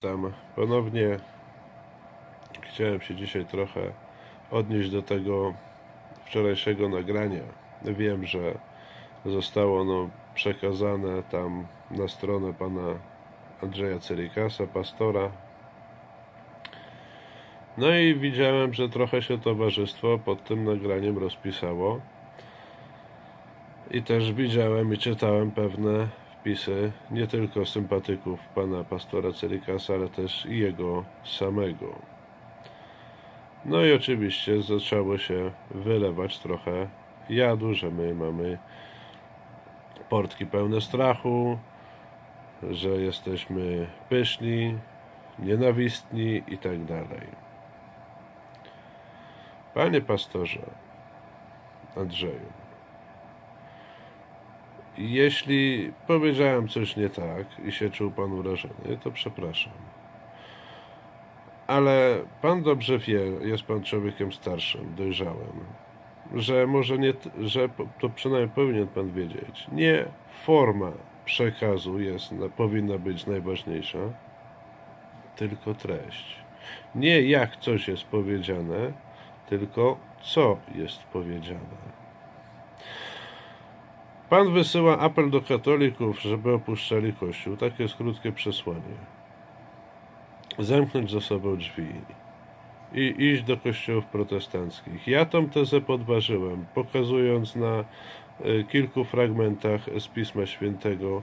Tam ponownie chciałem się dzisiaj trochę odnieść do tego wczorajszego nagrania. Wiem, że zostało ono przekazane tam na stronę pana Andrzeja Cyrikasa, pastora. No i widziałem, że trochę się towarzystwo pod tym nagraniem rozpisało. I też widziałem i czytałem pewne wpisy nie tylko sympatyków pana pastora Cyrikasa, ale też i jego samego. No i oczywiście zaczęło się wylewać trochę jadu, że my mamy portki pełne strachu, że jesteśmy pyszni, nienawistni i tak dalej. Panie pastorze Andrzeju, jeśli powiedziałem coś nie tak i się czuł Pan urażony, to przepraszam. Ale Pan dobrze wie, jest Pan człowiekiem starszym, dojrzałym, że może nie, że to przynajmniej powinien Pan wiedzieć. Nie forma przekazu jest, powinna być najważniejsza, tylko treść. Nie jak coś jest powiedziane, tylko co jest powiedziane. Pan wysyła apel do katolików, żeby opuszczali Kościół. Takie jest krótkie przesłanie. Zamknąć za sobą drzwi i iść do kościołów protestanckich. Ja tą tezę podważyłem, pokazując na y, kilku fragmentach z Pisma Świętego,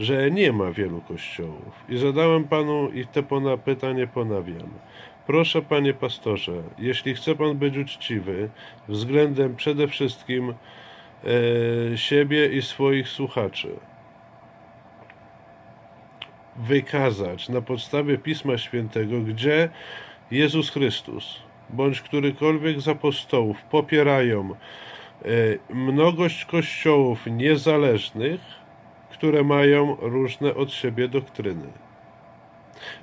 że nie ma wielu kościołów. I zadałem panu i te pona pytanie ponawiam. Proszę, panie pastorze, jeśli chce pan być uczciwy względem przede wszystkim e, siebie i swoich słuchaczy. Wykazać na podstawie Pisma Świętego, gdzie Jezus Chrystus bądź którykolwiek z apostołów popierają e, mnogość kościołów niezależnych, które mają różne od siebie doktryny.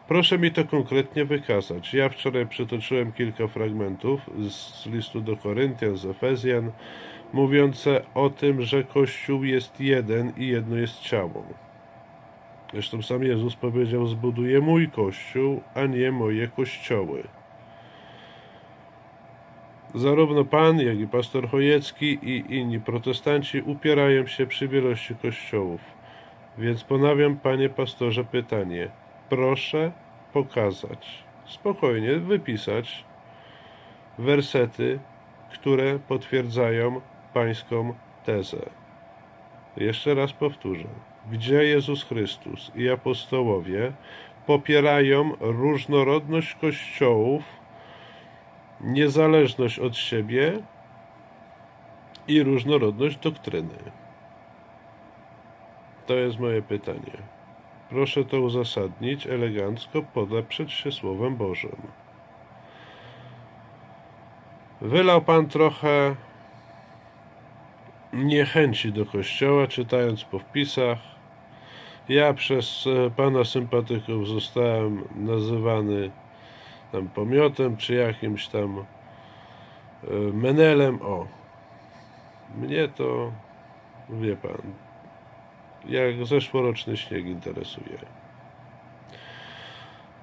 Proszę mi to konkretnie wykazać. Ja wczoraj przytoczyłem kilka fragmentów z listu do Koryntian, z Efezjan, mówiące o tym, że Kościół jest jeden i jedno jest ciało. Zresztą sam Jezus powiedział: Zbuduję mój Kościół, a nie moje kościoły. Zarówno Pan, jak i pastor Chojecki i inni protestanci upierają się przy wielości kościołów. Więc ponawiam, panie pastorze, pytanie. Proszę pokazać, spokojnie wypisać wersety, które potwierdzają pańską tezę. Jeszcze raz powtórzę. Gdzie Jezus Chrystus i apostołowie popierają różnorodność kościołów, niezależność od siebie i różnorodność doktryny? To jest moje pytanie. Proszę to uzasadnić elegancko, podeprzeć się Słowem Bożym. Wylał Pan trochę niechęci do Kościoła, czytając po wpisach. Ja przez e, Pana sympatyków zostałem nazywany tam pomiotem, czy jakimś tam e, menelem. O, mnie to, wie Pan, jak zeszłoroczny śnieg interesuje.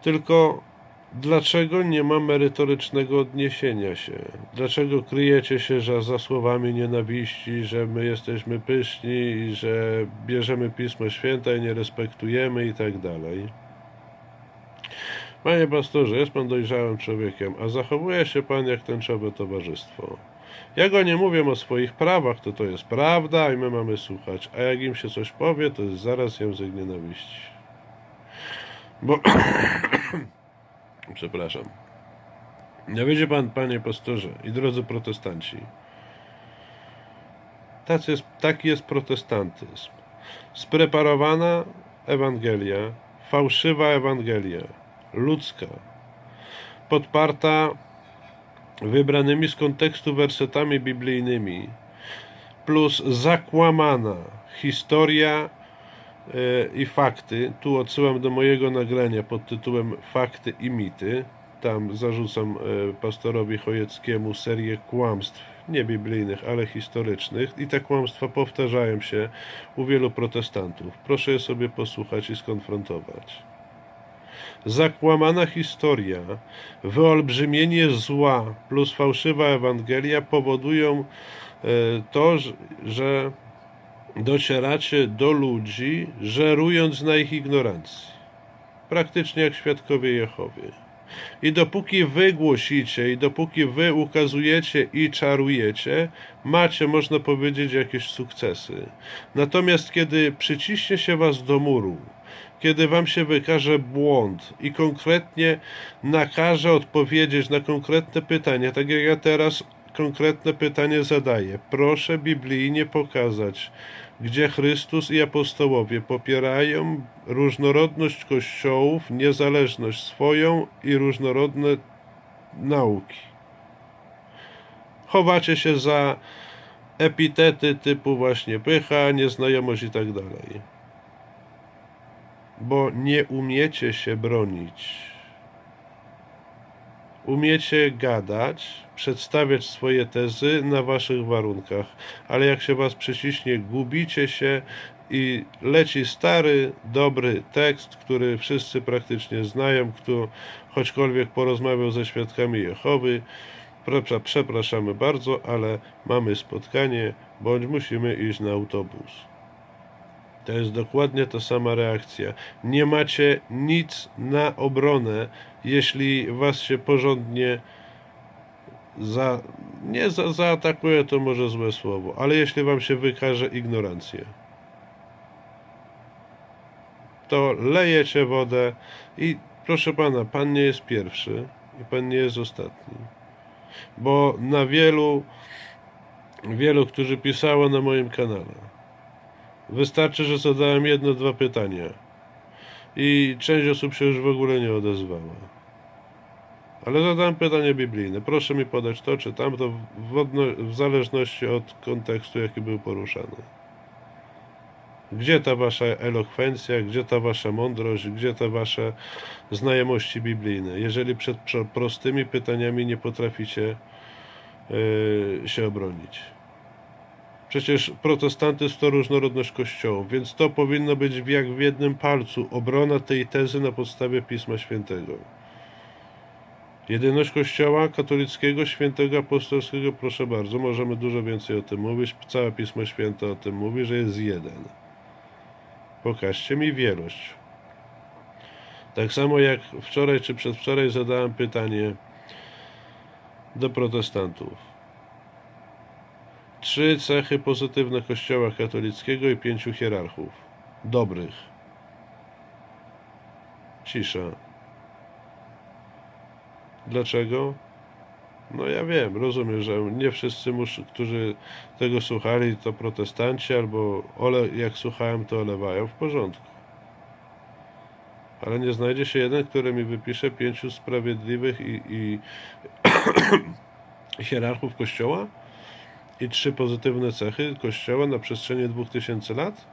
Tylko dlaczego nie ma merytorycznego odniesienia się? Dlaczego kryjecie się że za słowami nienawiści, że my jesteśmy pyszni i że bierzemy Pismo Święte i nie respektujemy i tak dalej? Panie pastorze, jest pan dojrzałym człowiekiem, a zachowuje się pan jak tęczowe towarzystwo. Jak oni mówią o swoich prawach, to to jest prawda i my mamy słuchać, a jak im się coś powie, to jest zaraz język nienawiści. Bo... Przepraszam. No widzi pan, panie pastorze i drodzy protestanci, tacy jest, taki jest protestantyzm. Spreparowana Ewangelia, fałszywa Ewangelia, ludzka, podparta wybranymi z kontekstu wersetami biblijnymi, plus zakłamana historia i fakty. Tu odsyłam do mojego nagrania pod tytułem Fakty i mity. Tam zarzucam e, pastorowi Chojeckiemu serię kłamstw, nie biblijnych, ale historycznych. I te kłamstwa powtarzają się u wielu protestantów. Proszę je sobie posłuchać i skonfrontować. zakłamana historia, wyolbrzymienie zła plus fałszywa Ewangelia powodują e, to, że docieracie do ludzi, żerując na ich ignorancji. Praktycznie jak świadkowie Jehowy. I dopóki wy głosicie, i dopóki wy ukazujecie i czarujecie, macie, można powiedzieć, jakieś sukcesy. Natomiast kiedy przyciśnie się was do muru, kiedy wam się wykaże błąd i konkretnie nakaże odpowiedzieć na konkretne pytania, tak jak ja teraz konkretne pytanie zadaję, proszę biblijnie pokazać, gdzie Chrystus i apostołowie popierają różnorodność kościołów, niezależność swoją i różnorodne nauki. Chowacie się za epitety typu właśnie pycha, nieznajomość i tak dalej. Bo nie umiecie się bronić. Umiecie gadać, przedstawiać swoje tezy na waszych warunkach, ale jak się was przyciśnie, gubicie się i leci stary, dobry tekst, który wszyscy praktycznie znają, kto choćkolwiek porozmawiał ze świadkami Jehowy. Prze- Przepraszamy bardzo, ale mamy spotkanie, bądź musimy iść na autobus. To jest dokładnie ta sama reakcja. Nie macie nic na obronę, jeśli was się porządnie za, nie za, zaatakuje, to może złe słowo, ale jeśli wam się wykaże ignorancję, to lejecie wodę i proszę pana, pan nie jest pierwszy i pan nie jest ostatni. Bo na wielu, wielu, którzy pisało na moim kanale, wystarczy, że zadałem jedno, dwa pytania i część osób się już w ogóle nie odezwała. Ale zadałem pytanie biblijne. Proszę mi podać to czy tamto w, odno- w zależności od kontekstu, jaki był poruszany. Gdzie ta wasza elokwencja, gdzie ta wasza mądrość, gdzie te wasze znajomości biblijne? Jeżeli przed prze- prostymi pytaniami nie potraficie yy, się obronić. Przecież protestantyzm to różnorodność kościołów, więc to powinno być jak w jednym palcu obrona tej tezy na podstawie Pisma Świętego. Jedyność Kościoła katolickiego, świętego, apostolskiego, proszę bardzo, możemy dużo więcej o tym mówić. Całe Pismo Święte o tym mówi, że jest jeden. Pokażcie mi wielość. Tak samo jak wczoraj czy przedwczoraj zadałem pytanie do protestantów. Trzy cechy pozytywne Kościoła katolickiego i pięciu hierarchów. Dobrych. Cisza. Dlaczego? No ja wiem, rozumiem, że nie wszyscy, którzy tego słuchali, to protestanci, albo ole, jak słuchałem, to olewają w porządku. Ale nie znajdzie się jeden, który mi wypisze pięciu sprawiedliwych i, i hierarchów Kościoła i trzy pozytywne cechy Kościoła na przestrzeni dwóch tysięcy lat?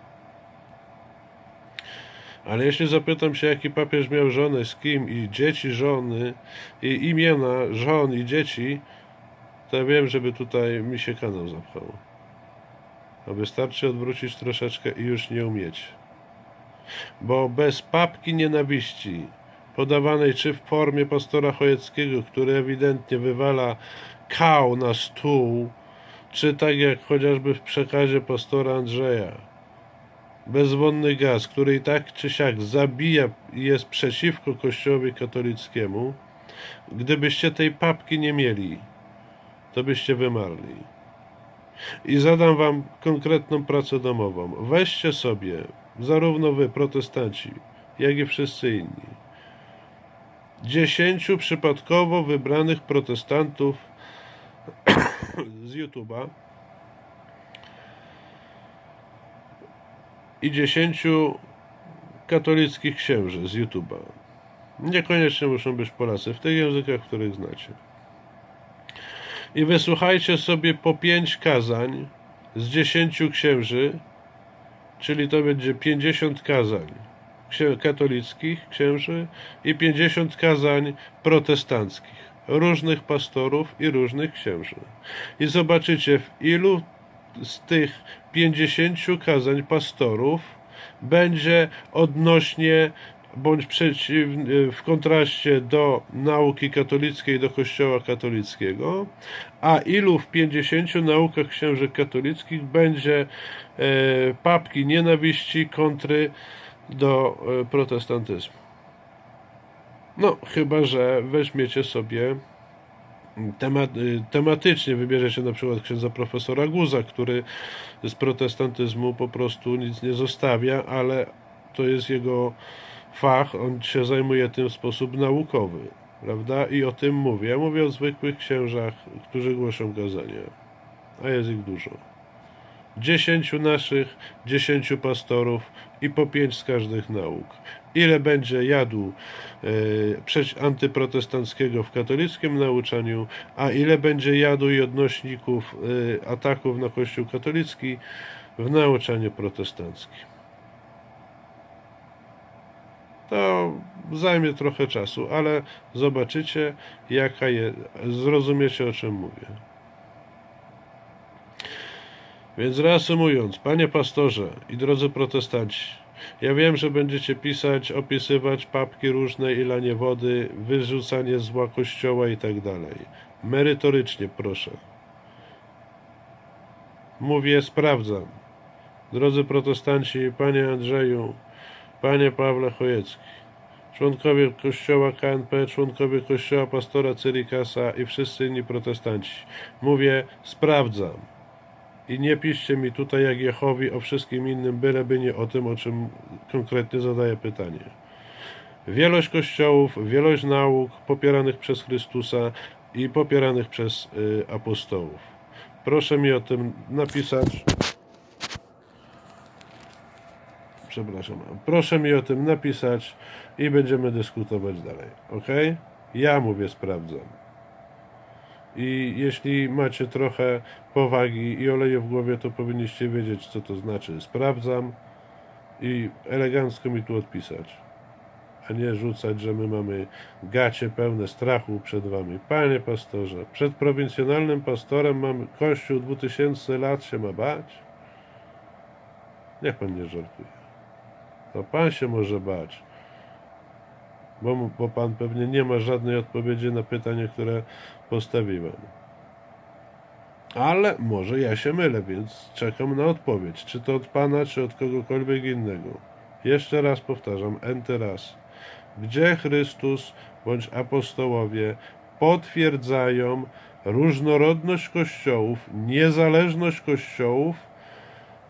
Ale jeśli zapytam się, jaki papież miał żonę, z kim i dzieci żony, i imiona żon i dzieci, to ja wiem, żeby tutaj mi się kanał zapchał. A wystarczy odwrócić troszeczkę i już nie umieć. Bo bez papki nienawiści, podawanej czy w formie pastora Chojeckiego, który ewidentnie wywala kał na stół, czy tak jak chociażby w przekazie pastora Andrzeja, bezwonny gaz, który i tak czy siak zabija i jest przeciwko Kościołowi katolickiemu, gdybyście tej papki nie mieli, to byście wymarli. I zadam wam konkretną pracę domową. Weźcie sobie, zarówno wy, protestanci, jak i wszyscy inni, dziesięciu przypadkowo wybranych protestantów z YouTube'a, i 10 katolickich księży z YouTube'a. Niekoniecznie muszą być Polacy, w tych językach, których znacie. I wysłuchajcie sobie po pięć kazań z 10 księży, czyli to będzie 50 kazań katolickich księży i 50 kazań protestanckich, różnych pastorów i różnych księży. I zobaczycie, w ilu z tych 50 kazań pastorów będzie odnośnie bądź przeciw, w kontraście do nauki katolickiej, do Kościoła katolickiego, a ilu w 50 naukach księżyk katolickich będzie e, papki nienawiści kontry do e, protestantyzmu. No, chyba, że weźmiecie sobie temat, y, tematycznie wybierzecie na przykład księdza profesora Guza, który z protestantyzmu po prostu nic nie zostawia, ale to jest jego fach, on się zajmuje tym w sposób naukowy, prawda? I o tym mówię. Ja mówię o zwykłych księżach, którzy głoszą kazania, a jest ich dużo. Dziesięciu naszych, dziesięciu pastorów i po pięć z każdych nauk. Ile będzie jadu e, antyprotestanckiego w katolickim nauczaniu, a ile będzie jadu i odnośników e, ataków na Kościół katolicki w nauczaniu protestanckim. To zajmie trochę czasu, ale zobaczycie, jaka jest, zrozumiecie o czym mówię. Więc reasumując, panie pastorze i drodzy protestanci, ja wiem, że będziecie pisać, opisywać papki różne i lanie wody, wyrzucanie zła kościoła i tak dalej. Merytorycznie proszę. Mówię, sprawdzam. Drodzy protestanci, panie Andrzeju, panie Pawle Chojecki, członkowie kościoła KNP, członkowie kościoła pastora Cyrikasa i wszyscy inni protestanci. Mówię, sprawdzam. I nie piszcie mi tutaj jak Jehowi o wszystkim innym, byleby nie o tym, o czym konkretnie zadaję pytanie. Wielość kościołów, wielość nauk popieranych przez Chrystusa i popieranych przez y, apostołów. Proszę mi o tym napisać. Przepraszam. Proszę mi o tym napisać i będziemy dyskutować dalej. Ok? Ja mówię, sprawdzam. I jeśli macie trochę powagi i oleju w głowie, to powinniście wiedzieć, co to znaczy. Sprawdzam i elegancko mi tu odpisać. A nie rzucać, że my mamy gacie pełne strachu przed wami. Panie pastorze, przed prowincjonalnym pastorem mamy kościół 2000 lat się ma bać? Niech pan nie żartuje. To pan się może bać bo, bo pan pewnie nie ma żadnej odpowiedzi na pytanie, które postawiłem. Ale może ja się mylę, więc czekam na odpowiedź. Czy to od pana, czy od kogokolwiek innego. Jeszcze raz powtarzam, enty raz. Gdzie Chrystus bądź apostołowie potwierdzają różnorodność kościołów, niezależność kościołów,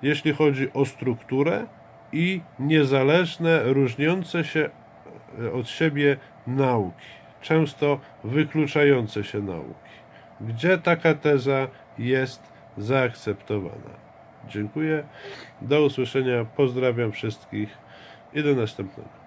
jeśli chodzi o strukturę i niezależne, różniące się od siebie nauki, często wykluczające się nauki. Gdzie taka teza jest zaakceptowana? Dziękuję. Do usłyszenia. Pozdrawiam wszystkich i do następnego.